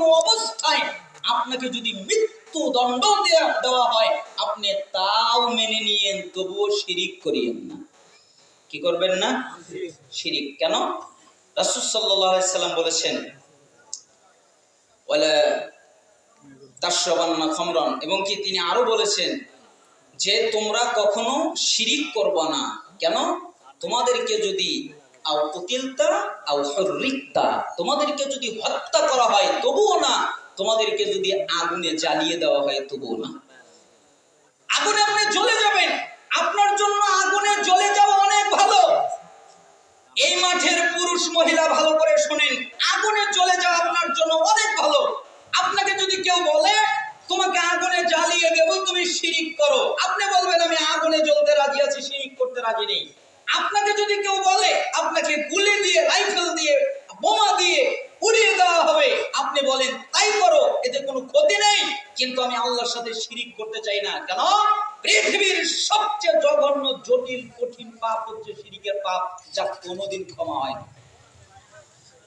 অবস্থায় আপনাকে যদি দেওয়া হয়, আপনি তাও মেনে নিয়েন, তবুও শিরিক করিয়েন না। কি করবেন না? শিরিক। কেন? বলেছেন খামরান। এবং কি তিনি আরও বলেছেন, যে তোমরা কখনো শিরিক করবা না। কেন? তোমাদেরকে যদি তোমাদেরকে যদি হত্যা করা হয়, তবুও না। তোমাদেরকে যদি আগুনে জ্বালিয়ে দেওয়া হয়, তবুও না। আগুনে আপনি জ্বলে যাবেন। আপনার জন্য আগুনে জ্বলে যাওয়া অনেক ভালো। এই মাঠের পুরুষ মহিলা ভালো করে শোনেন। আগুনে জ্বলে যাওয়া আপনার জন্য অনেক ভালো। আপনাকে যদি কেউ বলে, তোমাকে আগুনে জ্বালিয়ে দেব, তুমি শিরিক করো। আপনি বলবেন, আমি আগুনে জ্বলতে রাজি আছি, শিরিক করতে রাজি নেই। আপনাকে যদি কেউ বলে, আপনাকে গুলি দিয়ে, রাইফেল দিয়ে, বোমা দিয়ে উড়িয়ে দেওয়া হবে, আপনি বলেন, তাই করো, এতে কোনো ক্ষতি নেই। কিন্তু আমি আল্লাহর সাথে শিরিক করতে চাই না। কেন? পৃথিবীর সবচেয়ে জঘন্য, জটিল, কঠিন পাপ হচ্ছে শিরিকের পাপ, যা কোনোদিন ক্ষমা হয় না।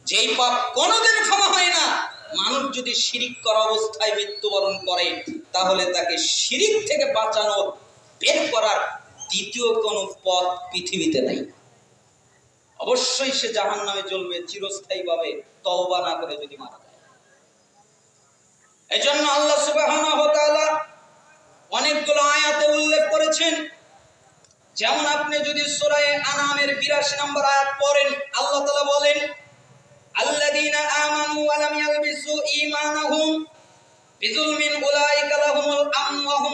যেই পাপ কোনোদিন ক্ষমা হয় না, মানুষ যদি শিরিক করা অবস্থায় মৃত্যুবরণ করে, তাহলে তাকে শিরিক থেকে বাঁচানোর বের করার দ্বিতীয় কোনো পথ পৃথিবীতে নাই। অবশ্যই সে জাহান নামে জ্বলবে, চিরস্থায়ীভাবে তওবা না করে যদি মারা যায়। এই জন্য আল্লাহ তাআলা অনেকগুলো আয়াতে উল্লেখ করেছেন। যেমন আপনি যদি সূরায়ে আনামের 82 নম্বর আয়াত পড়েন, আল্লাহ তাআলা বলেন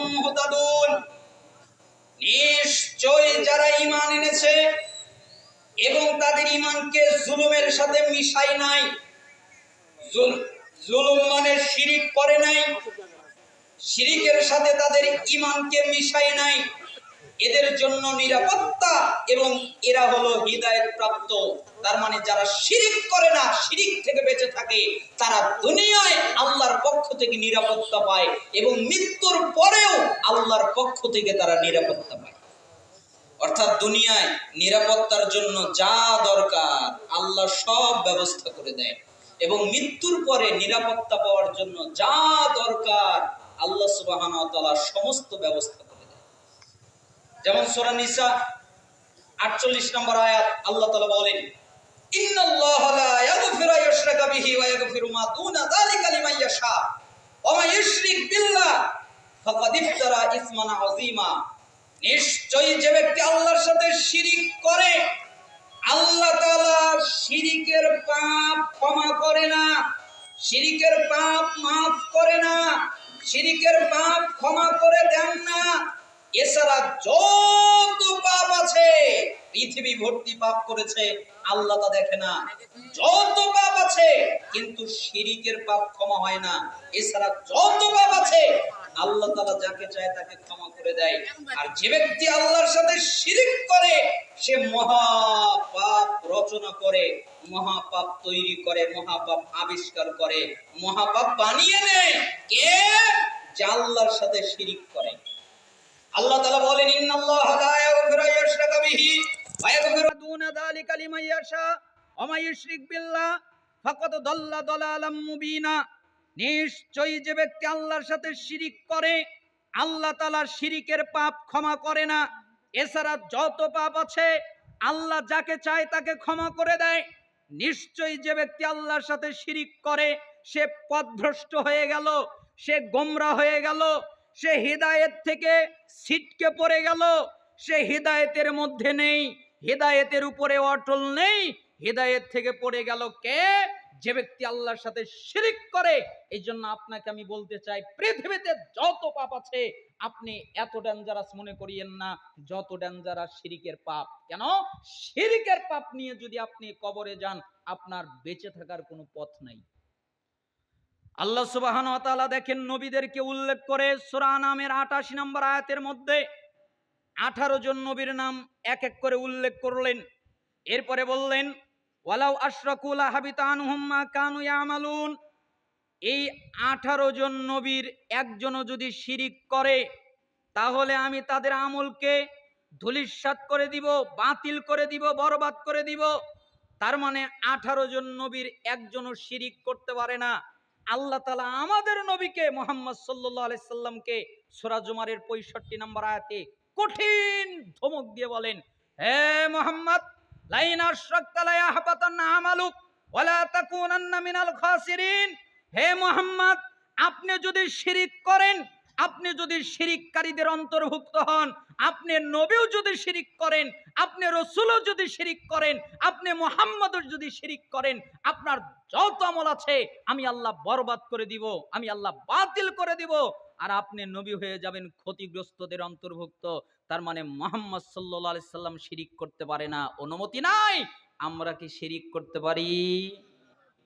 মুহতাদুন। নিশ্চয় যারা ঈমান এনেছে এবং তাদের ঈমানকে জুলুমের সাথে মিশাই নাই জুলুম মানে শিরিক করে নাই, শিরিকের সাথে তাদের ঈমানকে মিশাই নাই। এদের জন্য নিরাপত্তা এবং এরা হলো হৃদায়ত প্রাপ্ত। তার মানে যারা শিরিক করে না, শিরিক থেকে বেঁচে থাকে, তারা দুনিয়ায় আল্লাহর পক্ষ থেকে নিরাপত্তা পায় এবং মৃত্যুর পরেও আল্লাহর পক্ষ থেকে তারা নিরাপত্তা পায়। অর্থাৎ দুনিয়ায় নিরাপত্তার জন্য যা দরকার, আল্লাহ সব ব্যবস্থা করে দেয় এবং মৃত্যুর পরে নিরাপত্তা পাওয়ার জন্য যা দরকার, আল্লাহ ওয়া সমস্ত ব্যবস্থা করে দেয় যেমন সূরা নিসা 48 নম্বর আয়াত, আল্লাহ তাআলা বলেন, ইন্নাল্লাহা নিশ্চয়ই যে ব্যক্তি আল্লাহর সাথে শিরিক করে, আল্লাহ তাআলা শিরিকের পাপ ক্ষমা করে না, শিরিকের পাপ মাফ করে না, শিরিকের পাপ ক্ষমা করে দেন না। এছাড়া যত পাপ আছে, পৃথিবী ভর্তি পাপ করেছে, আল্লাহ তা দেখে না। যত পাপ আছে, কিন্তু শিরিকের পাপ ক্ষমা হয় না। এছাড়া যত পাপ আছে আল্লাহ তাআলা যাকে চায় তাকে ক্ষমা করে দেয়। আর যে ব্যক্তি আল্লাহর সাথে শিরিক করে, সে মহা পাপ রচনা করে, মহাপাপ তৈরি করে, মহাপাপ আবিষ্কার করে, মহাপাপ বানিয়ে নেয়। কে? যে আল্লাহর সাথে শিরিক করে। আল্লাহ তাআলা বলেন, ইন্নাল্লাহা লা ইয়াগফিরু আইয়ুশরাকা বিহি দুনা যালিকা লিমান ইয়াশা ওয়া ইউশরিক বিল্লাহ ফাকাদ দাল্লা দালালাম মুবিনা। নিশ্চয়ই যে ব্যক্তি আল্লাহর সাথে শিরিক করে, আল্লাহ তাআলা শিরিকের পাপ ক্ষমা করে না। এছাড়া যত পাপ আছে, আল্লাহ যাকে চায় তাকে ক্ষমা করে দেয়। নিশ্চয়ই যে ব্যক্তি আল্লাহর সাথে শিরিক করে, সে পথভ্রষ্ট হয়ে গেল, সে গোমরা হয়ে গেল, সে হৃদায়ত থেকে ছিটকে পড়ে গেল, সে হৃদায়তের মধ্যে নেই, হৃদায়তের উপরে অটল নেই, হৃদায়ত থেকে পড়ে গেল কে? যে ব্যক্তি আল্লাহর সাথে শিরিক করে এই জন্য আপনাকে আমি বলতে চাই, পৃথিবীতে যত পাপ আছে, আপনি এত ডেঞ্জারাস মনে করিয়েন না, যত ডেঞ্জারাস শিরিকের পাপ। কেন? শিরিকের পাপ নিয়ে যদি আপনি কবরে যান, আপনার বেঁচে থাকার কোনো পথ নাই। আল্লাহ সুবাহান তাআলা দেখেন নবীদেরকে উল্লেখ করে সূরা নামের 88 নম্বর আয়াতের মধ্যে 18 জন নবীর নাম এক এক করে উল্লেখ করলেন। এরপরে বললেন ওয়ালাউ আশরাকুল হাবিতানহুম মা কানু ইয়ামালুন। এই 18 জন নবীর একজনও যদি শিরিক করে, তাহলে আমি তাদের আমলকে ধূলিসাৎ করে দিব, বাতিল করে দিব, বরবাদ করে দিব। তার মানে আঠারো জন নবীর একজনও শিরিক করতে পারে না। আল্লাহ তালা আমাদের নবীকে মোহাম্মদ সাল্লাহ আলাইসাল্লামকে সুরাজুমারের পঁয়ষট্টি নম্বর আয়াতে কঠিন ধমক দিয়ে বলেন, হে মোহাম্মদ হে আপনি যদি শিরিক করেন, আপনি যদি শিরিককারীদের অন্তর্ভুক্ত হন, আপনি নবীও যদি শিরিক করেন, আপনি রসুলও যদি শিরিক করেন, আপনি মোহাম্মদও যদি শিরিক করেন, আপনার যত আমল আছে, আমি আল্লাহ বরবাদ করে দিব, আমি আল্লাহ বাতিল করে দিব। আর আপনি নবী হয়ে যাবেন ক্ষতিগ্রস্তদের অন্তর্ভুক্ত। তার মানে মোহাম্মদ সাল্লাহ আলি সাল্লাম শিরিক করতে পারে না। অনুমতি নাই। আমরা কি শিরিক করতে পারি?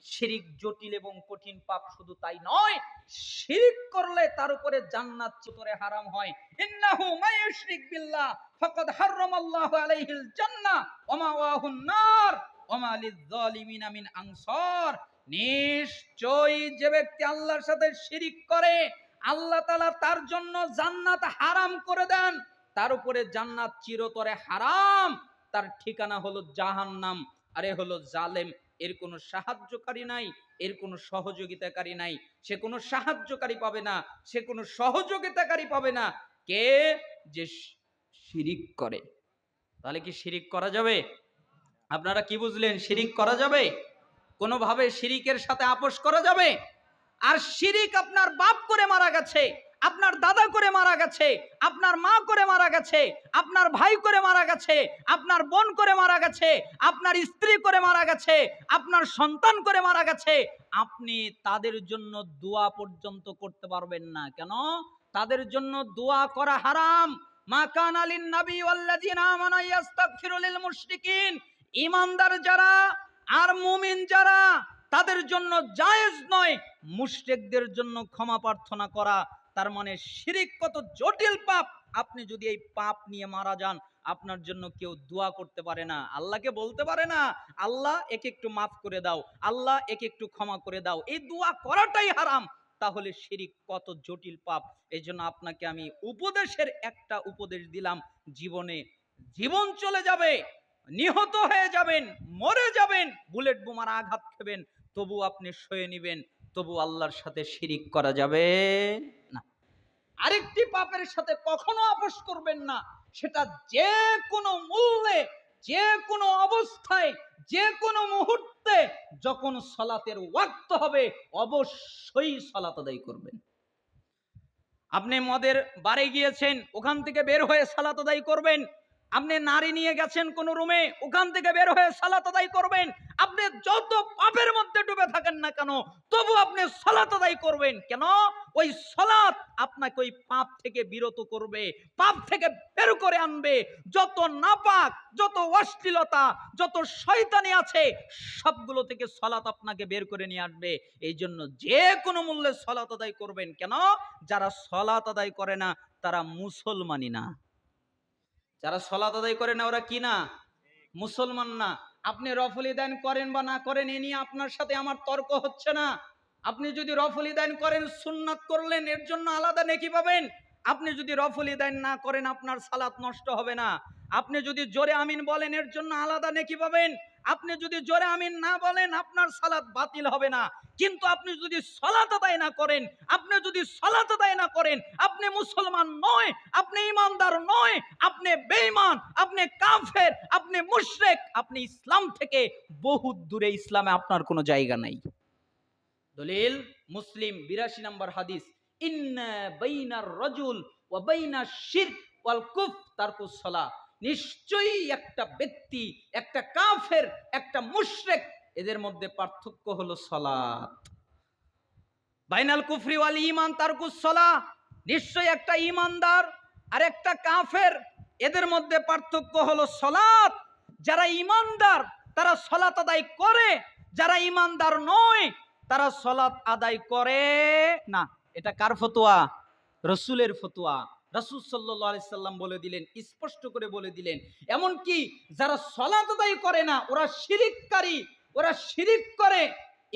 শিরিক জটিল এবং কঠিন পাপ শুধু তাই নয়। শিরিক করলে তার উপরে জান্নাত চিতরে হারাম হয়। ইন্নাহু মায়ুশরিক বিল্লাহ। ফাকাদ হারামাল্লাহু আলাইহিল জান্নাহ। ওয়া মাওয়াহুন নার। ওয়া মা লিয-যালিমিনা মিন আনসার। নিশ্চয়ই যে ব্যক্তি আল্লাহর সাথে শিরিক করে আল্লাহ তালা তার জন্য জান্নাত হারাম করে দেন। তার উপরে জান্নাত চিরতরে হারাম। তার ঠিকানা হলো জাহান্নাম। আরে হলো জালেম। এর কোনো সাহায্যকারী নাই, এর কোনো সহযোগিতাকারী নাই। সে কোনো সাহায্যকারী পাবে না, সে কোনো সহযোগিতাকারী পাবে না। কে? যে শিরিক করে। তাহলে কি শিরিক করা যাবে? আপনারা কি বুঝলেন? শিরিক করা যাবে? কোনোভাবে শিরিকের সাথে আপোষ করা যাবে? আর শিরিক আপনার বাপ করে মারা গেছে, আপনার দাদা করে মারা গেছে, আপনার মা করে মারা গেছে, আপনার ভাই করে মারা গেছে, আপনার বোন করে মারা গেছে, আপনার স্ত্রী করে মারা গেছে, আপনার সন্তান করে মারা গেছে, আপনি তাদের জন্য দোয়া পর্যন্ত করতে পারবেন না। কেন? তাদের জন্য দোয়া করা হারাম। মা কান আলিন নবী ওয়াল্লাযিনা আমানু ইয়াস্তাগফিরু লিল মুশরিকিন। ঈমানদার যারা আর মুমিন যারা তাদের জন্য জায়েজ নয়। মুশরিকদের জন্য ক্ষমা প্রার্থনা করা। তার মানে শিরিক কত জটিল পাপ। আপনি যদি এই পাপ নিয়ে মারা যান, আপনার জন্য কেউ দোয়া করতে পারে না। আল্লাহকে বলতে পারে না, আল্লাহ, একে একটু মাফ করে দাও। আল্লাহ, একে একটু ক্ষমা করে দাও। এই দোয়া করাটাই হারাম। তাহলে শিরিক কত জটিল পাপ। এই জন্য আপনাকে আমি উপদেশের একটা উপদেশ দিলাম। জীবনে জীবন চলে যাবে, নিহত হয়ে যাবেন, মরে যাবেন, বুলেট বোমার আঘাত খেবেন। তবু আপনি সয়ে নেবেন, তবু আল্লাহর সাথে শিরিক করা যাবে না। আরেকটি পাপের সাথে কখনো আপোষ করবেন না, সেটা যে কোনো মূল্যে যে কোনো অবস্থায় যে কোনো মুহূর্তে যখন সলাতের ওয়াক্ত হবে, অবশ্যই সলাত আদায় করবেন। আপনি মদের বারে গিয়েছেন, ওখান থেকে বের হয়ে সালাত আদায় করবেন আপনি নারী নিয়ে গেছেন কোন রুমে, ওখান থেকে বের হয়ে সালাত আদায় করবেন। আপনি যত পাপের মধ্যে ডুবে থাকেন না কেন, তবু আপনি সালাত আদায় করবেন। কেন? ওই সালাত আপনাকে ওই পাপ থেকে বিরত করবে, পাপ থেকে বের করে আনবে। যত নাপাক, যত অশ্লীলতা, যত শয়তানি আছে, সবগুলো থেকে সলাত আপনাকে বের করে নিয়ে আসবে। এই জন্য যে কোনো মূল্যে সলাত আদায় করবেন। কেন? যারা সলাত আদায় করে না, তারা মুসলমানই না। যারা সলাত আদায় করে না, ওরা কি না? মুসলমান না। আপনি রফলি দান করেন বা না করেন, এ নিয়ে আপনার সাথে আমার তর্ক হচ্ছে না। আপনি যদি রফলি দান করেন, সুন্নাত করলেন, এর জন্য আলাদা নেকি পাবেন। আপনি যদি রফলি দান না করেন, আপনার সালাত নষ্ট হবে না। আপনি যদি জোরে আমিন বলেন, এর জন্য আলাদা নেকি পাবেন। আপনি যদি জোরে আমিন না বলেন, আপনার সালাত বাতিল হবে না। কিন্তু আপনি যদি সলাত আদায় না করেন, আপনি যদি সলাত আদায় না করেন, আপনি মুসলমান নয়, আপনি ইমানদার নয়, আপনি বেঈমান, আপনি কাফের, আপনি মুশরিক, আপনি ইসলাম থেকে বহু দূরে। ইসলামে আপনার কোনো জায়গা নাই। দলিল, মুসলিম, বিরাশি নম্বর হাদিস, ইন্না বাইনার রজুল ওয়া বাইনা শিরক ওয়াল কুফ তারকুস সালাহ নিশ্চয়ই একটা ব্যক্তি, একটা কাফের, একটা মুশরিক, এদের মধ্যে পার্থক্য হলো সালাত। বাইনাল কুফরি ওয়াল ঈমান তারকুস সালাহ। নিশ্চয়ই একটা ঈমানদার আর একটা কাফের, এদের মধ্যে পার্থক্য হলো সলাৎ যারা ঈমানদার, তারা সলাৎ আদায় করে, যারা ঈমানদার নয়, তারা সলাৎ আদায় করে না। এটা কার ফতোয়া? রসুলের ফতোয়া। রসুল সাল্লাহ সাল্লাম বলে দিলেন, স্পষ্ট করে বলে দিলেন, এমনকি যারা আদায় করে না, ওরা শিরিককারী, ওরা শিরিক করে।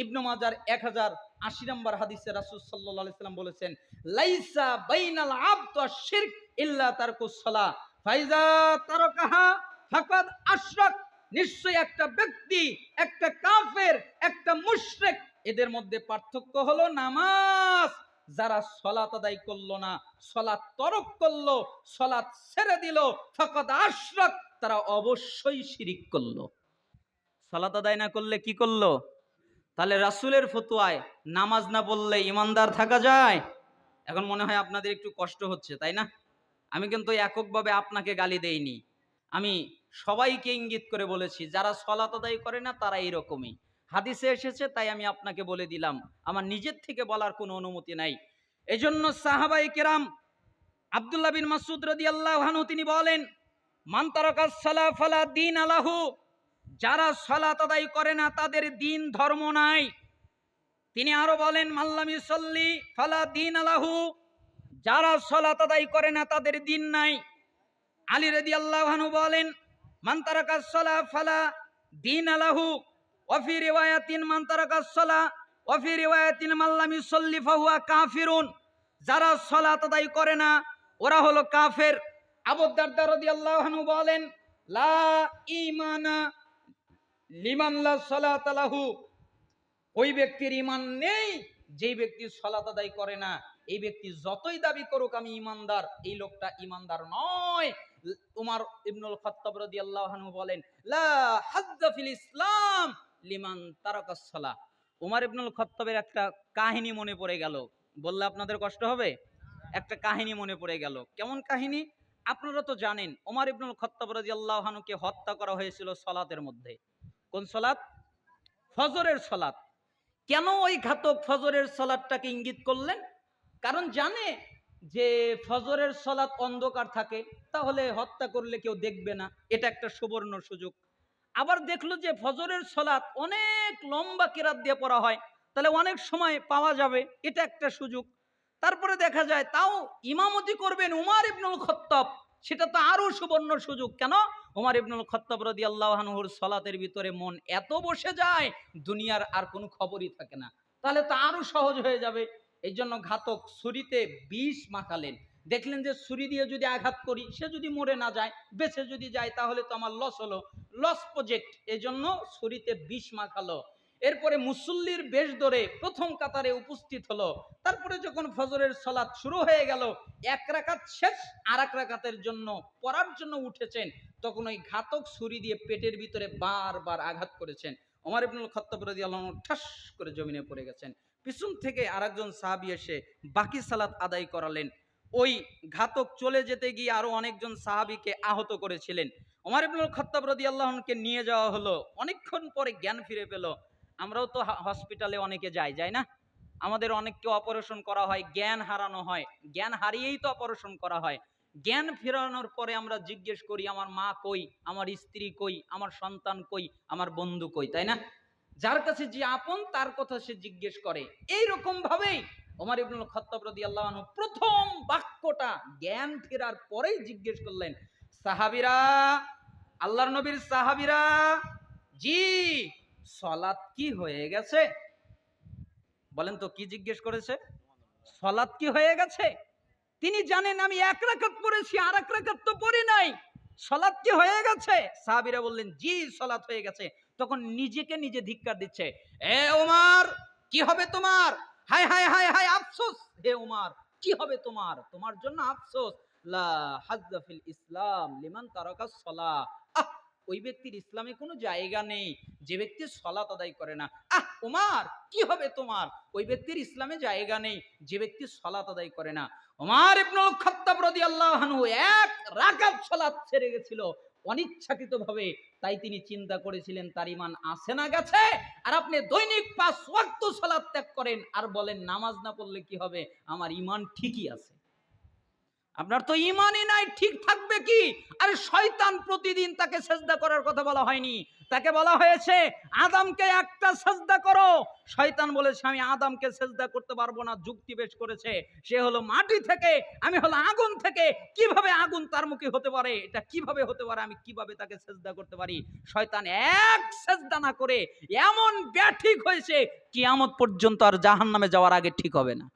ইবনু মাজার এক হাজার আশি নম্বর হাদিসে রাসুল সাল্লাম বলেছেন, লাইসা বাইনাল আব্দ শিরক ইল্লা তারকুস সালাহ ফাইজা তারকাহা ফাকাদ আশরাক। নিশ্চয় একটা ব্যক্তি, একটা কাফের, একটা মুশরিক, এদের মধ্যে পার্থক্য হলো নামাজ। যারা সলাত আদায় করল না সলাৎ তরক করল সলাৎ ছেড়ে দিল ফকত আশরাক, তারা অবশ্যই শিরিক করল। সলাত আদায় না করলে কি করল? তাহলে রাসূলের ফতুয়ায় নামাজ না পড়লে ইমানদার থাকা যায়? এখন মনে হয় আপনাদের একটু কষ্ট হচ্ছে, তাই না? আমি কিন্তু এককভাবে আপনাকে গালি দেইনি। আমি সবাইকে ইঙ্গিত করে বলেছি, যারা সলাত আদায় করে না, তারা এইরকমই। হাদিসে এসেছে, তাই আমি আপনাকে বলে দিলাম। আমার নিজের থেকে বলার কোনো অনুমতি নাই। এজন্য সাহাবাই কেরাম আব্দুল্লাহ বিন মাসুদ রদি আল্লাহানু তিনি বলেন, মান তারাকাস সালা ফালা দিন আলাহু যারা সলাত আদায় করে না, তাদের দিন ধর্ম নাই। তিনি আরও বলেন মাল্লামি সল্লি ফালা দিন আলাহু যারা সলাত আদায় করে না, তাদের দিন নাই। আলী রদি আল্লাহানু বলেন মান্তারাকাস সলা ফালা দিন আলাহু ওয়াফি রিওয়ায়াতিন মান্তারাকাস সলা ওয়াফি রিওয়ায়াতিন মাল্লামি সল্লি ফাহুয়া কাফিরুন। যারা সলাত আদায় করে না, ওরা হলো কাফের। আবু দারদা রাদিয়াল্লাহু আনহু বলেন, লা ঈমানা লিমান লা সালাত লাহু। ওই ব্যক্তির ঈমান নেই, যেই ব্যক্তি সলাত আদায় করে না। এই ব্যক্তি যতই দাবি করুক, আমি ইমানদার এই লোকটা ইমানদার নয়। উমার ইবনুল খাত্তাব রাদিয়াল্লাহু আনহু বলেন, লা হাজ্জা ফিল ইসলাম। লিমান তারাকাস সালাহ উমার ইবনুল খাত্তাবের একটা কাহিনী মনে পড়ে গেল। বললে আপনাদের কষ্ট হবে? একটা কাহিনী মনে পড়ে গেল। কেমন কাহিনী? আপনারা তো জানেন ওমর ইবনুল খত্তাব রাদিয়াল্লাহু আনহুকে হত্যা করা হয়েছিল সলাতের মধ্যে। কোন সলাত ফজরের সলাত কেন ওই ঘাতক ফজরের সলাতটাকে ইঙ্গিত করলেন? কারণ জানে যে ফজরের সলাত অন্ধকার থাকে, তাহলে হত্যা করলে কেউ দেখবে না। এটা একটা সুবর্ণ সুযোগ। আবার দেখল যে ফজরের সলাত অনেক লম্বা কেরাত দিয়ে পড়া হয়, তাহলে অনেক সময় পাওয়া যাবে, এটা একটা সুযোগ। তারপরে দেখা যায় তাও ইমামতি করবেন উমার ইবনুল খত্তাব, সেটা তো আরও সুবর্ণ সুযোগ। কেন? উমার ইবনুল খত্তাব রদি আল্লাহনুর সলাতের ভিতরে মন এত বসে যায়, দুনিয়ার আর কোনো খবরই থাকে না। তাহলে তো আরও সহজ হয়ে যাবে। এই জন্য ঘাতক ছুরিতে বিষ মাখালেন। দেখলেন যে ছুরি দিয়ে যদি আঘাত করি, সে যদি মরে না যায়, বেঁচে যদি যায়, তাহলে তো আমার লস হলো। লস প্রজেক্ট এই জন্য ছুরিতে বিষ মাখালো। এরপরে মুসল্লির বেশ ধরে প্রথম কাতারে উপস্থিত হলো। তারপরে যখন ফজরের সলাৎ শুরু হয়ে গেল, এক রাকাত শেষ আর এক রাকাতের জন্য পড়ার জন্য উঠেছেন। তখন ওই ঘাতক ছুরি দিয়ে পেটের ভিতরে বারবার আঘাত করেছেন। ওমর ইবনুল খত্তাব রাদিয়াল্লাহু ঠাস করে জমিনে পড়ে গেছেন। পিছন থেকে আরেকজন সাহাবী এসে বাকি সালাত আদায় করালেন। ওই ঘাতক চলে যেতে গিয়ে আরও অনেকজন সাহাবিকে আহত করেছিলেন। ওমর ইবনুল খত্তাব রাদিয়াল্লাহু আনহুকে নিয়ে যাওয়া হলো। অনেকক্ষণ পরে জ্ঞান ফিরে পেল। আমরাও তো হসপিটালে অনেকে যাই যাই না? আমাদের অনেককে অপারেশন করা হয়, জ্ঞান হারানো হয়। জ্ঞান হারিয়েই তো অপারেশন করা হয়। জ্ঞান ফেরানোর পরে আমরা জিজ্ঞেস করি, আমার মা কই? আমার স্ত্রী কই? আমার সন্তান কই? আমার বন্ধু কই? তাই না? যার কাছে যে আপন, তার কথা সে জিজ্ঞেস করে। এই রকম ভাবেই ওমর ইবনুল খত্তাব রাদিয়াল্লাহু আনহু প্রথম বাক্যটা জ্ঞান ফেরার পরেই জিজ্ঞেস করলেন, সাহাবীরা, আল্লাহর নবীর সাহাবীরা, জি, সলাৎ কি হয়ে গেছে? বলেন তো, কি জিজ্ঞেস করেছে? সলাৎ কি হয়ে গেছে? তিনি জানেন, আমি এক রাকাত পড়েছি আর এক রাকাত তো পড়ি নাই। সলাৎ কি হয়ে গেছে? সাহাবীরা বললেন, জি, সলাৎ হয়ে গেছে। তখন নিজেকে নিজে ধিক্কার দিচ্ছে, এ ওমার, কি হবে তোমার? হায় হায় হায় হায়, আফসোস। হে ওমার কি হবে তোমার? তোমার জন্য আফসোস। লা হাজ্জা ফিল ইসলাম লিমান তারাকা সলা। আহ, ওই ব্যক্তির ইসলামে কোনো জায়গা নেই। যে ব্যক্তি সলাত আদায় করে না। আহ ওমার কি হবে তোমার? ওই ব্যক্তির ইসলামে জায়গা নেই। যে ব্যক্তি সলাত আদায় করে না। ওমার ইবনুল খাত্তাব রাদিয়াল্লাহু আনহু এক রাকাত সালাত ছেড়ে গেছিল। অনিচ্ছাকৃতভাবে তাই তিনি চিন্তা করেছিলেন, তার ইমান আসে না, গেছে। আর আপনি দৈনিক পাঁচ ওয়াক্ত সালাত ত্যাগ করেন। আর বলেন, নামাজ না পড়লে কি হবে? আমার ইমান ঠিকই আছে। আপনার তো ইমানই নাই, ঠিক থাকবে কি? আরে শয়তান প্রতিদিন তাকে সেজদা করার কথা বলা হয়নি। তাকে বলা হয়েছে, আদমকে একটা সেজদা করো। শয়তান বলেছে, আমি আদমকে সেজদা করতে পারব না, যুক্তি বেশ করেছে। সে হলো মাটি থেকে, আমি হলো আগুন থেকে। কীভাবে আগুন তার মুখে হতে পারে? এটা কীভাবে হতে পারে? আমি কীভাবে তাকে সেজদা করতে পারি? শয়তান এক সেজদা না করে, এমন ব্যাঠিক হয়েছে, কিয়ামত পর্যন্ত আর জাহান্নামে যাওয়ার আগে ঠিক হবে না।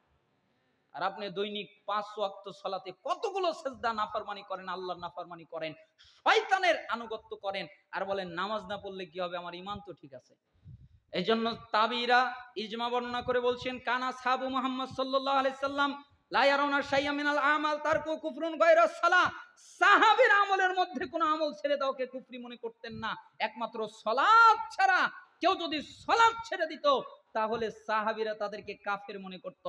আর আপনি দৈনিক পাঁচ ওয়াক্ত সালাতে কতগুলো সেজদা নাফরমানি করেন, আল্লাহর নাফরমানি করেন, শয়তানের আনুগত্য করেন আর বলেন, নামাজ না পড়লে কি হবে? আমার ইমান তো ঠিক আছে। এই জন্য তাবিরা ইজমা বর্ণনা করে বলছেন, কানা সাবু মোহাম্মদ সাল্লাল্লাহু আলাইহি সাল্লাম একমাত্র সালাত ছাড়া কেউ যদি সালাত ছেড়ে দিত তাহলে সাহাবীরা তাদেরকে কাফের মনে করত।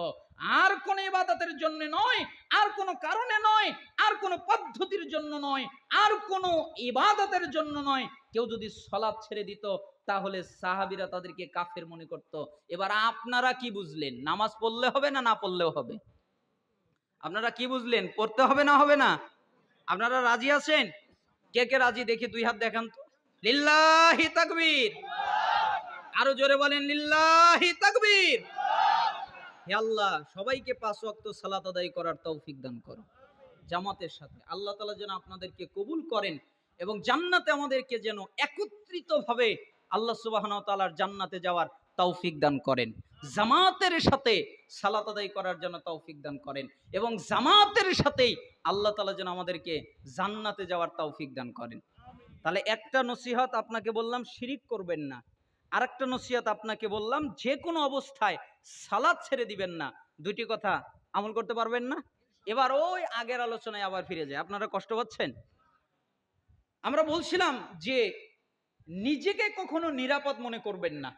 আর কোন ইবাদতের জন্য নয়, আর কোনো কারণে নয়, আর কোনো পদ্ধতির জন্য নয়, আর কোনো ইবাদতের জন্য নয়। কেউ যদি সলাৎ ছেড়ে দিত, তাহলে সাহাবীরা তাদেরকে কাফের মনে করত। এবার আপনারা কি বুঝলেন? নামাজ পড়লে হবে না না পড়লেও হবে? আপনারা কি বুঝলেন? পড়তে হবে না হবে না? আপনারা রাজি আছেন? কে কে রাজি? দেখি দুই হাত দেখান তো। লিল্লাহি তাকবীর। আরও জোরে বলেন, লিল্লাহি তাকবীর! হে আল্লাহ, সবাইকে পাঁচ ওয়াক্ত সালাত আদায় করার তৌফিক দান করো। জামাতের সাথে। আল্লাহ তাআলা যেন আপনাদেরকে কবুল করেন এবং জান্নাতে আমাদেরকে যেন একত্রিতভাবে আল্লাহ সুবহানাহু ওয়া তাআলার জান্নাতে যাওয়ার তৌফিক দান করেন। জামাতের সাথে সালাত আদায় করার জন্য তৌফিক দান করেন এবং জামাতের সাথেই আল্লাহ তালা যেন আমাদেরকে জান্নাতে যাওয়ার তৌফিক দান করেন। তাহলে একটা নসিহত আপনাকে বললাম, শিরিক করবেন না। আরেকটা নসিহত আপনাকে বললাম, যে কোনো অবস্থায় সালাদ ছেড়ে দিবেন না। দুটি কথা আমল করতে পারবেন না। এবার ওই আগের আলোচনায় আবার ফিরে যায় আপনারা কষ্ট পাচ্ছেন? আমরা বলছিলাম যে নিজেকে কখনো নিরাপদ মনে করবেন না।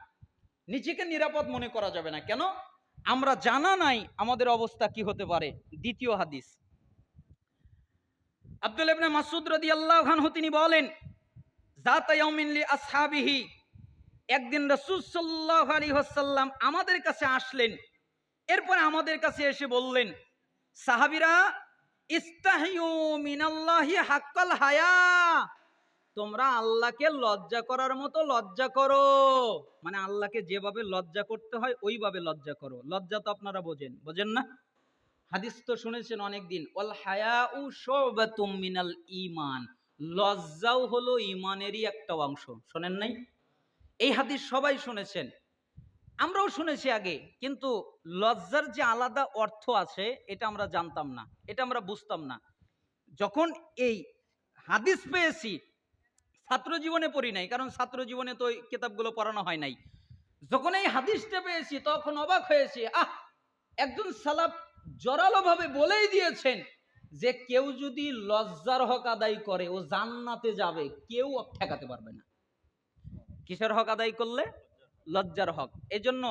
নিজেকে নিরাপদ মনে করা যাবে না। কেন? আমরা জানা নাই আমাদের অবস্থা কি হতে পারে। দ্বিতীয় হাদিস। আব্দুল ইবনে মাসুদ রাদিয়াল্লাহু আনহু তিনি বলেন জাতা ইয়াউমিন আসহাবিহি একদিন রাসূল সাল্লাল্লাহু আলাইহি ওয়াসাল্লাম আমাদের কাছে আসলেন। এরপরে আমাদের কাছে এসে বললেন, সাহাবিরা ইস্তাহিয়ু মিনাল্লাহি হাক্কাল হায়া। তোমরা আল্লাহকে লজ্জা করার মতো লজ্জা করো। মানে আল্লাহকে যেভাবে লজ্জা করতে হয়, ওইভাবে লজ্জা করো। লজ্জা তো আপনারা বোঝেন। বোঝেন না? হাদিস তো শুনেছেন অনেকদিন, ওয়াল হায়াউ শুবাতুম মিনাল ঈমান। লজ্জাও হলো ইমানেরই একটা অংশ। শোনেন নাই? এই হাদিস সবাই শুনেছেন। আমরাও শুনেছি আগে, কিন্তু লজ্জার যে আলাদা অর্থ আছে, এটা আমরা জানতাম না, এটা আমরা বুঝতাম না। যখন এই হাদিস পেয়েছি, ছাত্র জীবনে পড়ি নাই, কারণ ছাত্র জীবনে তো কিতাবগুলো পড়ানো হয় নাই। যখন এই হাদিসটা পেয়েছি, তখন অবাক হয়েছি, আহ! একজন সালাফ জোরালোভাবে বলেই দিয়েছেন যে কেউ যদি লজ্জার হক আদায় করে, ও জান্নাতে যাবে, কেউ ঠেকাতে পারবে না। কিসের হক আদায় করলে? লজ্জার হক। এজন্য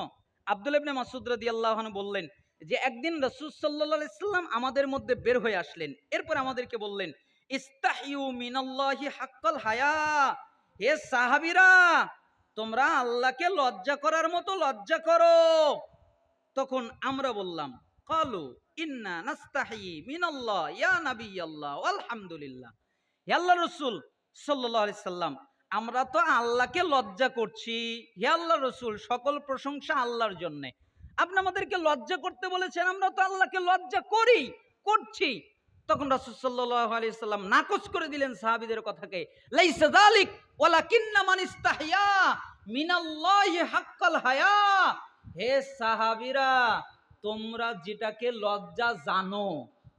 আব্দুল ইবনে মাসুদ রাদিয়াল্লাহু বললেন যে, একদিন রাসূল সাল্লাল্লাহু আলাইহি সাল্লাম আমাদের মধ্যে বের হয়ে আসলেন। এরপর আমাদেরকে বললেন, ইস্তাহিউ মিনাল্লাহি হাক্কাল হায়া। হে সাহাবীরা, তোমরা আল্লাহকে লজ্জা করার মতো লজ্জা করো। তখন আমরা বললাম, কালু ইন্না নাস্তাহি মিনাল্লাহ ইয়া নাবিয়াল্লাহ আলহামদুলিল্লাহ হে আল্লাহ রসুল সাল্লাল্লাহু আলাইহি সাল্লাম আমরা তো আল্লাহকে লজ্জা করছি। হে আল্লাহ রসুল, সকল প্রশংসা আল্লাহর জন্য। আপনি আমাদেরকে লজ্জা করতে বলেছেন, আমরা তো আল্লাহকে লজ্জা করি, করছি। তখন রাসূল সাল্লাল্লাহু সাল্লাম নাকচ করে দিলেন সাহাবিদের কথাকে। লাইসা যালিক, ওয়ালাকিন্না মান ইস্তাহিয়া মিনাল্লাহি হাক্কাল হায়া। হে সাহাবীরা, তোমরা যেটাকে লজ্জা জানো,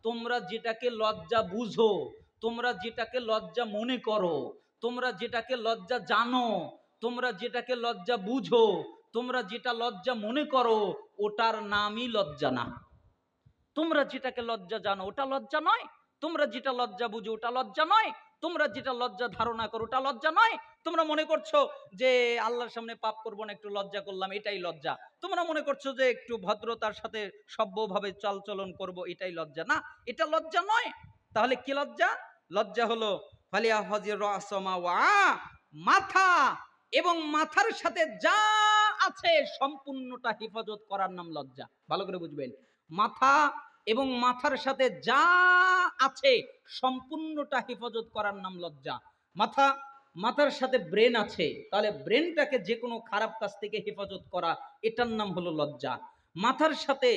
তোমরা যেটাকে লজ্জা বুঝো, তোমরা যেটাকে লজ্জা মনে করো তোমরা যেটাকে লজ্জা জানো, তোমরা যেটাকে লজ্জা বুঝো, তোমরা যেটা লজ্জা মনে করো, ওটার নামই লজ্জা না। তোমরা যেটাকে লজ্জা জানো, ওটা লজ্জা নয়। তোমরা যেটা লজ্জা বুঝো, ওটা লজ্জা নয়। তোমরা যেটা লজ্জা ধারণা করো, ওটা লজ্জা নয়। তোমরা মনে করছ যে, আল্লাহর সামনে পাপ করব না, একটু লজ্জা করলাম, এটাই লজ্জা। তোমরা মনে করছ যে, একটু ভদ্রতার সাথে সভ্যভাবে চলচলন করব, এটাই লজ্জা। না, এটা লজ্জা নয়। তাহলে কি লজ্জা? লজ্জা হলো ফালিয়া মাথা এবং মাথার সাথে যা আছে সম্পূর্ণটা হেফাজত করার নাম লজ্জা। ভালো করে বুঝবেন। মাথা এবং মাথার সাথে যা আছে সম্পূর্ণটা হেফাজত করার নাম লজ্জা। মাথা, মাথার সাথে ব্রেন আছে, তাহলে ব্রেনটাকে যে কোনো খারাপ কাজ থেকে হেফাজত করা, এটার নাম হলো লজ্জা। মাথার সাথে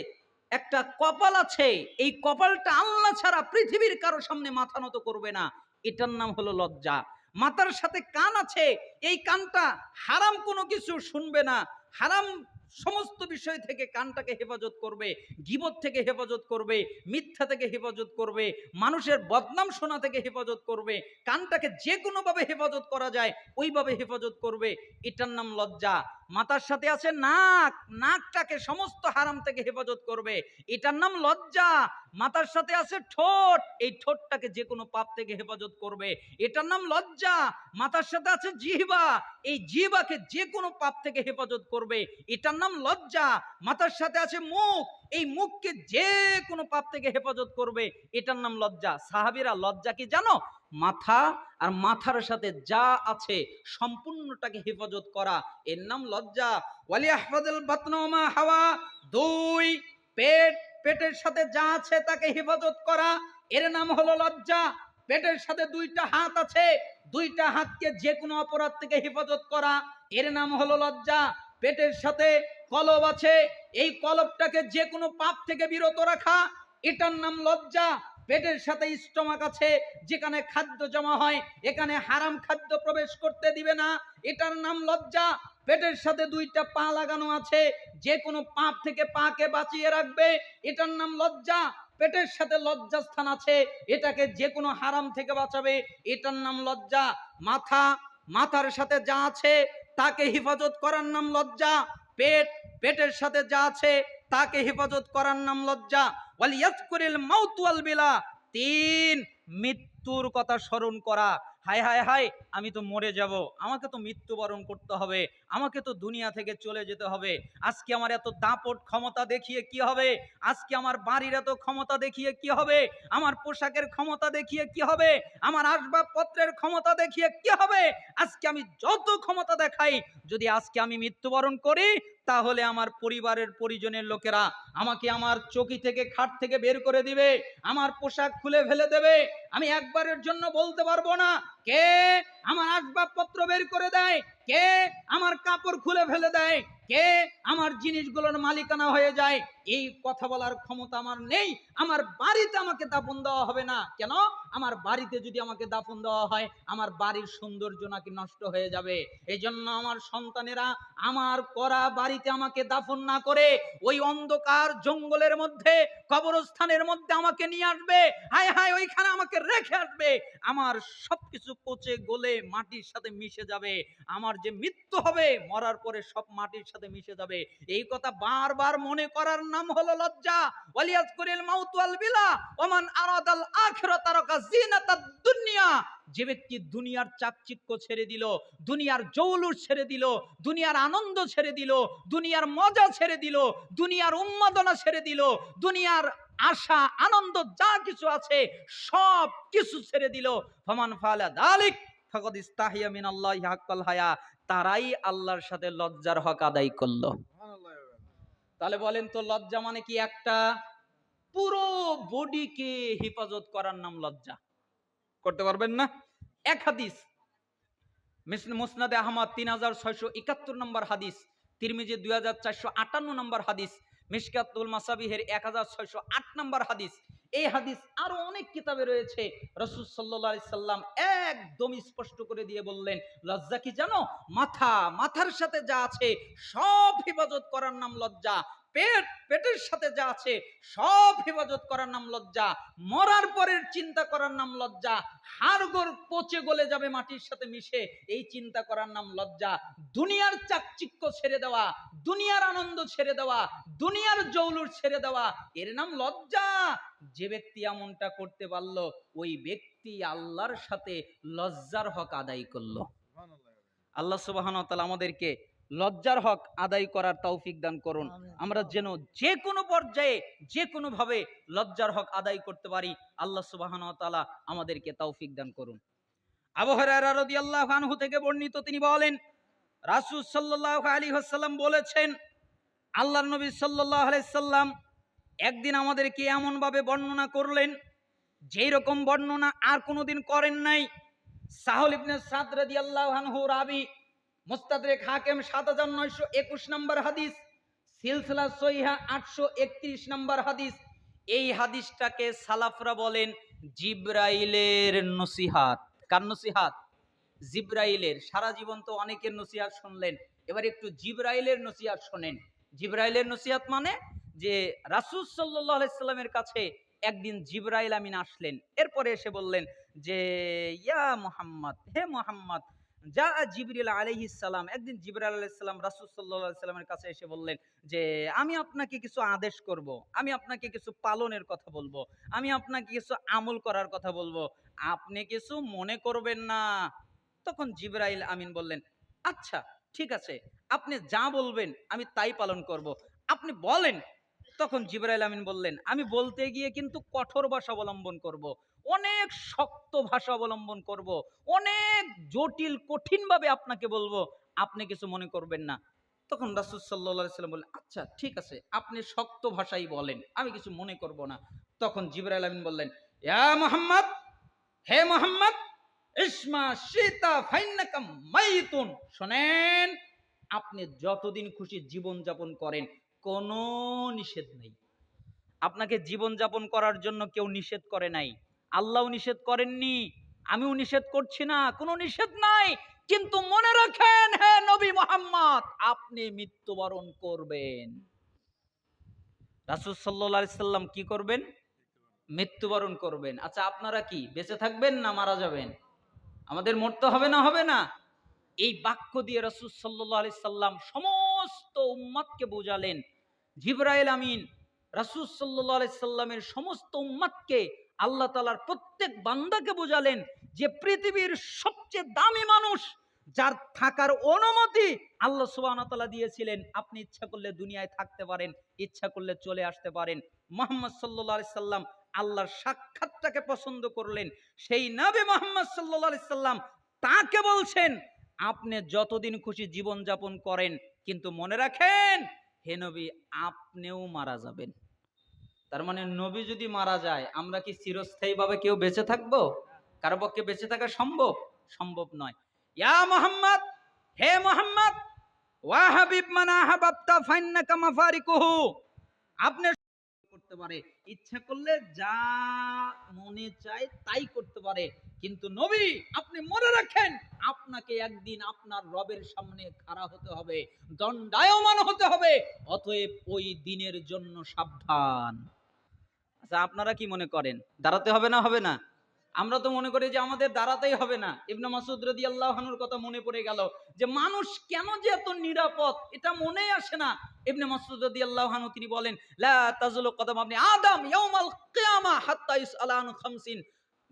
একটা কপাল আছে, এই কপালটা আল্লাহ ছাড়া পৃথিবীর কারও সামনে মাথা নত করবে না। এটার নাম হলো লজ্জা। মাতার সাথে কান আছে, এই কানটা হারাম কোনো কিছু শুনবে না। হারাম সমস্ত বিষয় থেকে কানটাকে হেফাজত করবে, গিবত থেকে হেফাজত করবে, মিথ্যা থেকে হেফাজত করবে, মানুষের বদনাম শোনা থেকে হেফাজত করবে, কানটাকে যে কোনোভাবে হেফাজত করা যায়, ওইভাবে হেফাজত করবে। এটার নাম লজ্জা। মাথার সাথে আছে নাক। নাকটাকে সমস্ত হারাম থেকে হেফাজত করবে। এটার নাম লজ্জা। মাতার সাথে আছে ঠোঁট। এই ঠোঁটটাকে যে কোনো পাপ থেকে হেফাজত করবে। এটার নাম লজ্জা। মাথার সাথে আছে জিহবা। এই জিহবাকে যে কোনো পাপ থেকে হেফাজত করবে। এটার নাম লজ্জা। মাথার সাথে আছে মুখ। এই মুখকে যে কোনো পাপ থেকে হেফাজত করবে, এটার নাম লজ্জা। সাহাবিরা লজ্জা কি জানো? মাথা আর মাথার সাথে যা আছে সম্পূর্ণটাকে হেফাজত করা। এর নাম লজ্জা। ওয়ালি আহফাদুল বাতনমা হাওয়া, দুই পেট, পেটের সাথে যা আছে তাকে হেফাজত করা। এর নাম হলো লজ্জা। পেটের সাথে দুইটা হাত আছে, দুইটা হাতকে যে কোনো অপরাধ থেকে হেফাজত করা। এর নাম হলো লজ্জা। পেটের সাথে কলব আছে। এই কলবটাকে যে কোনো পাপ থেকে বিরত রাখা, এটার নাম লজ্জা। পেটের সাথে স্টমাক আছে, যেখানে খাদ্য জমা হয়, এখানে হারাম খাদ্য প্রবেশ করতে দিবে না। এটার নাম লজ্জা। পেটের সাথে দুইটা পা লাগানো আছে, যে কোনো পাপ থেকে পাকে বাঁচিয়ে রাখবে, এটার নাম লজ্জা। পেটের সাথে লজ্জাস্থান আছে, এটাকে যে কোনো হারাম থেকে বাঁচাবে, এটার নাম লজ্জা। মাথা, মাথার সাথে যা আছে তাকে হেফাজত করার নাম লজ্জা। পেট, পেটের সাথে যা আছে তাকে হেফাজত করার নাম লজ্জা। ওয়াল ইয়াজকুরিল মাউত বিলা। তিন মৃত্যুর কথা স্মরণ করা। হায় হায় হায়, আমি তো মরে যাব। আমাকে তো মৃত্যুবরণ করতে হবে। আমাকে তো দুনিয়া থেকে চলে যেতে হবে। আজকে আমার এত দাপট ক্ষমতা দেখিয়ে কি হবে? আজকে আমার বাড়ির এত ক্ষমতা দেখিয়ে কি হবে? আমার পোশাকের ক্ষমতা দেখিয়ে কি হবে? আমার আসবাবপত্রের ক্ষমতা দেখিয়ে কি হবে? আজকে আমি যত ক্ষমতা দেখাই, যদি আজকে আমি মৃত্যুবরণ করি, তাহলে আমার পরিবারের পরিজনের লোকেরা আমাকে আমার চকি থেকে খাট থেকে বের করে দিবে। আমার পোশাক খুলে ফেলে দেবে। আমি একবারের জন্য বলতে পারব না। কে আমার আসবাবপত্র বের করে দেয়? কে আমার কাপড় খুলে ফেলে দেয়? কে আমার জিনিসগুলোর মালিকানা হয়ে যায়? এই কথা বলার ক্ষমতা আমার নেই। আমার বাড়িতে আমাকে দাফন দেওয়া হবে না। কেন? আমার বাড়িতে যদি আমাকে দাফন দেওয়া হয়, আমার বাড়ির সৌন্দর্য নাকি নষ্ট হয়ে যাবে। এই জন্য আমার সন্তানেরা আমার করা বাড়িতে আমাকে দাফন না করে, ওই অন্ধকার জঙ্গলের মধ্যে, কবরস্থানের মধ্যে আমাকে নিয়ে আসবে। হায় হায়, ওইখানে আমাকে রেখে আসবে। আমার সবকিছু পচে গলে মাটির সাথে মিশে যাবে। আমার যে মৃত্যু হবে, মরার পরে সব মাটির সাথে মিশে যাবে। এই কথা বারবার মনে করার নাম হলো লজ্জা। ওয়ালিয়াজ করিল মাউত ওয়াল বিলা, ওমান আরাদাল আখিরাত তারাকা জিনাতাদ দুনিয়া। যে ব্যক্তি দুনিয়ার চাকচিক্য ছেড়ে দিল, দুনিয়ার জৌলুস ছেড়ে দিল, দুনিয়ার আনন্দ ছেড়ে দিল, দুনিয়ার মজা ছেড়ে দিল, দুনিয়ার উন্মাদনা ছেড়ে দিল, দুনিয়ার আশা আনন্দ যা কিছু আছে সব কিছু ছেড়ে দিল। ফমান ফালা দালিক ফাকাদ ইস্তাহিয়া মিনাল্লাহি হাক্কাল হায়া তারাই আল্লাহর সাথে লজ্জার হক আদায় করল। তাহলে বলেন তো লজ্জা মানে কি একটা? পুরো বডিকে হেফাজত করার নাম লজ্জা। করতে পারবেন না? এক হাদিস। মিস- মুসনাদে আহমদ তিন হাজার ছয়শো একাত্তর নম্বর হাদিস। তিরমিজি দুই হাজার চারশো আটান্ন নম্বর হাদিস। মিসকাতুল মাসাবিহের এক হাজার ছয়শো আট নম্বর হাদিস। এই হাদিস আরও অনেক কিতাবে রয়েছে। রসুল সাল্লাহ সাল্লাম একদম স্পষ্ট করে দিয়ে বললেন, লজ্জা কি জানো? মাথা, মাথার সাথে যা আছে সব হেফাজত করার নাম লজ্জা। পেট পেটের সাথে যা আছে সব হেফাজত করার নাম লজ্জা। মরার পরের চিন্তা করার নাম লজ্জা। হাড়গোড় পচে গলে যাবে মাটির সাথে মিশে এই চিন্তা করার নাম লজ্জা। দুনিয়ার চাকচিক্য ছেড়ে দেওয়া দুনিয়ার আনন্দ ছেড়ে দেওয়া দুনিয়ার জৌলুর ছেড়ে দেওয়া এর নাম লজ্জা। যে ব্যক্তি এমনটা করতে পারল ওই ব্যক্তি আল্লাহর সাথে লজ্জার হক আদায় করল। আল্লাহ সুবাহন তাআলা আমাদেরকে লজ্জার হক আদায় করার তৌফিক দান করুন। আমরা যেন যে কোনো পর্যায়ে যে কোনো ভাবে লজ্জার হক আদায় করতে পারি আল্লাহ সুবাহন তাআলা আমাদেরকে তৌফিক দান করুন। আবু হুরায়রা রাদিয়াল্লাহু আনহু থেকে বর্ণিত তিনি বলেন রাসূল সাল্লাল্লাহু আলাইহি ওয়াসাল্লাম বলেছেন আল্লাহর নবী সাল্লাল্লাহু আলাইহি সাল্লাম একদিন আমাদেরকে এমন ভাবে বর্ণনা করলেন যেই রকম বর্ণনা আর কোনোদিন করেন নাই। সাহল ইবনে সাদ রাদিয়াল্লাহু আনহু রাবি মুস্তাদরেক হাকিম 7921 নম্বর হাদিস, সিলসিলা সহিহা 831 নম্বর হাদিস। এই হাদিসটাকে সালাফরা বলেন জিব্রাইলের নসিহাত। কার নসিহাত? জিব্রাইলের। সারা জীবন তো অনেকের নসিহাত শুনলেন। এবার একটু জিব্রাইলের নসিহাত শোনেন। জিব্রাইলের নসিহাত মানে যে রাসূল সাল্লামের কাছে একদিন জিব্রাইল আমিন আসলেন। এরপরে এসে বললেন যে, ইয়া মোহাম্মদ, হে মোহাম্মদ যা জিবরিল আলাইহিস সালাম, একদিন জিবরিল আলাইহিস সালাম রাসূল সাল্লাল্লাহু সাল্লামের কাছে এসে বললেন যে, আমি আপনাকে কিছু আদেশ করব, আমি আপনাকে কিছু পালনের কথা বলব, আমি আপনাকে কিছু আমল করার কথা বলব, আপনি কিছু মনে করবেন না। তখন জিবরাইল আমিন বললেন আচ্ছা ঠিক আছে, আপনি যা বলবেন আমি তাই পালন করব, আপনি বলেন তখন জিবরাইল আমিন বললেন, আমি বলতে গিয়ে কিন্তু কঠোর ভাষা অবলম্বন করব, অনেক শক্ত ভাষা অবলম্বন করব, অনেক জটিল, কঠিনভাবে আপনাকে বলব, আপনি কিছু মনে করবেন না। তখন রাসুল সাল্লাহ সাল্লাম বললেন আচ্ছা ঠিক আছে, আপনি শক্ত ভাষাই বলেন, আমি কিছু মনে করব না। তখন জিবরাইল আমিন বললেন, ইয়া মোহাম্মদ, হে মোহাম্মদ, ইসমা সীতা ফাইন্নাকাম মাইতুন। শোনেন, আপনি যতদিন খুশি জীবন যাপন করেন কোনো নিষেধ নেই। আপনাকে জীবন যাপন করার জন্য কেউ নিষেধ করে নাই। আল্লাহ নিষেধ করেননি, আমিও নিষেধ করছি না, কোনো নিষেধ নাই। কিন্তু মনে রাখেন, হে নবী মোহাম্মদ, আপনি মৃত্যুবরণ করবেন। রাসূল আলাইহি সাল্লাম কি করবেন? মৃত্যুবরণ করবেন। আচ্ছা আপনারা কি, বেঁচে থাকবেন না মারা যাবেন? আমাদের মরতে হবে না হবে না? এই বাক্য দিয়ে রাসূল সাল্লাল্লাহু আলাইহি সাল্লাম সমস্ত উম্মতকে বোঝালেন। জিবরাইল আমিন রাসূল আলাইহি সাল্লামের সমস্ত উম্মতকে আল্লাহ তাআলার প্রত্যেক বান্দাকে বোঝালেন যে পৃথিবীর সবচেয়ে দামি মানুষ যার থাকার অনুমতি আল্লাহ তাআলা দিয়েছিলেন। আপনি ইচ্ছা করলে দুনিয়ায় থাকতে পারেন, ইচ্ছা করলে চলে আসতে পারেন। মোহাম্মদ আলাইহি সাল্লাম আল্লাহর সাক্ষাৎটাকে পছন্দ করলেন। সেই নবী মোহাম্মদ আলাইহি সাল্লাম তাকে বলছেন, আপনি যতদিন খুশি জীবন যাপন করেন কিন্তু মনে রাখেন, হে নবী, আপনিও মারা যাবেন। তার মানে নবী যদি মারা যায়, আমরা কি চিরস্থায়ীভাবে কেউ বেঁচে থাকব? কারও পক্ষে বেঁচে থাকা সম্ভব? সম্ভব নয়। ইয়া মোহাম্মদ, হে মোহাম্মদ, ওয়া হাবিব মান আহাবাবতা ফাইন্নাকা মাফারিকুহু। আপনি করতে পারে। ইচ্ছা করলে যা মনে চায় তাই করতে পারে। কিন্তু নবী, আপনি মনে রাখেন, আপনাকে একদিন আপনার রবের সামনে খাড়া হতে হবে, দণ্ডায়মান হতে হবে, অতএব ওই দিনের জন্য সাবধান। আচ্ছা আপনারা কি মনে করেন, দাঁড়াতে হবে না হবে না? আমরা তো মনে করি যে আমাদের দাঁড়াতেই হবে না। ইবনে মাসুদ রাদিয়াল্লাহু আনহুর কথা মনে পড়ে গেল যে মানুষ কেন যে এত নিরাপদ, এটা মনে আসে না। ইবনে মাসুদ রাদিয়াল্লাহু আনহু তিনি বলেন, লা কদম আপনি আদম ইয়াউমাল কিয়ামা হাত্তা ইসআলা আন খামসিন।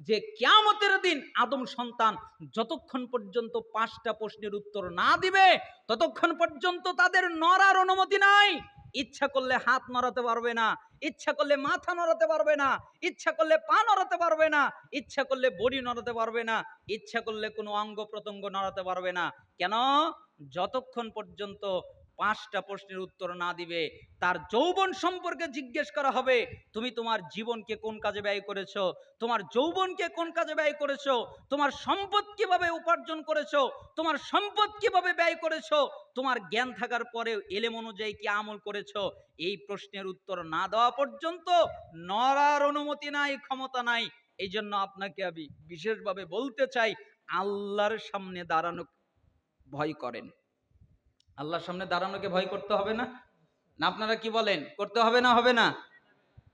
যে কিয়ামতের দিন আদম সন্তান যতক্ষণ পর্যন্ত পাঁচটা প্রশ্নের উত্তর না দিবে, ততক্ষণ পর্যন্ত তাদের নড়ার অনুমতি নাই। ইচ্ছা করলে হাত নড়াতে পারবে না, ইচ্ছা করলে মাথা নড়াতে পারবে না, ইচ্ছা করলে পা নড়াতে পারবে না, ইচ্ছা করলে বডি নড়াতে পারবে না, ইচ্ছা করলে কোনো অঙ্গ প্রত্যঙ্গ নড়াতে পারবে না। কেন? যতক্ষণ পর্যন্ত পাঁচটা প্রশ্নের উত্তর না দিবে, তার যৌবন সম্পর্কে জিজ্ঞেস করা হবে, তুমি তোমার জীবনকে কোন কাজে ব্যয় করেছ, তোমার যৌবনকে কোন কাজে ব্যয় করেছ, তোমার সম্পদ কীভাবে উপার্জন করেছ, তোমার সম্পদ কীভাবে ব্যয় করেছ, তোমার জ্ঞান থাকার পরেও এলেম অনুযায়ী কি আমল করেছ, এই প্রশ্নের উত্তর না দেওয়া পর্যন্ত নড়ার অনুমতি নাই, ক্ষমতা নাই। এই জন্য আপনাকে আমি বিশেষভাবে বলতে চাই, আল্লাহর সামনে দাঁড়ানো ভয় করেন। আল্লাহর সামনে দাঁড়ানোকে ভয় করতে হবে না? না, আপনারা কি বলেন? করতে হবে না হবে না?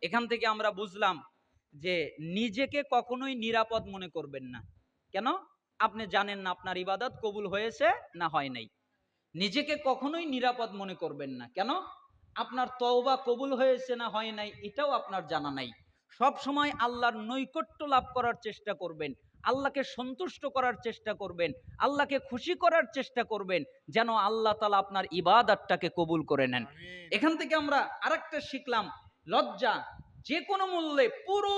এখান থেকে আমরা বুঝলাম যে নিজেকে কখনোই নিরাপদ মনে করবেন না। কেন? আপনি জানেন না আপনার ইবাদত কবুল হয়েছে না হয় নাই। নিজেকে কখনোই নিরাপদ মনে করবেন না। কেন? আপনার তওবা কবুল হয়েছে না হয় নাই, এটাও আপনার জানা নাই। সব সময় আল্লাহর নৈকট্য লাভ করার চেষ্টা করবেন। আল্লাহকে সন্তুষ্ট করার চেষ্টা করবেন আল্লাহকে খুশি করার চেষ্টা করবেন যেন আল্লাহ তালা আপনার ইবাদতটাকে কবুল করে নেন। এখান থেকে আমরা আরেকটা শিখলাম লজ্জা যে কোনো মূল্যে পুরো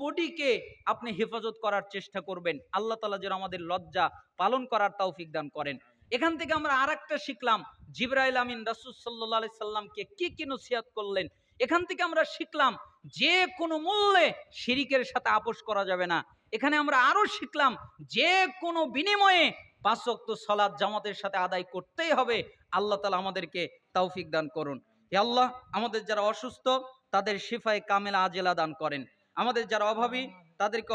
বডিকে আপনি হেফাজত করার চেষ্টা করবেন আল্লাহ তালা যেন আমাদের লজ্জা পালন করার তৌফিক দান করেন। এখান থেকে আমরা আরেকটা শিখলাম জিব্রাইল আমিন রাসুল সাল্লাহ সাল্লামকে কি কি নসিহাত করলেন এখান থেকে আমরা শিখলাম যে কোনো মূল্যে শিরিকের সাথে আপোষ করা যাবে না। এখানে আমরা আরও শিখলাম যে কোনো বিনিময়ে পাঁচ ওয়াক্ত সলাদ জামাতের সাথে আদায় করতেই হবে। আল্লাহ তালা আমাদেরকে তৌফিক দান করুন। হে আল্লাহ, আমাদের যারা অসুস্থ, তাদের শিফায় কামেলা আজেলা দান করেন। আমাদের যারা অভাবী, তাদেরকে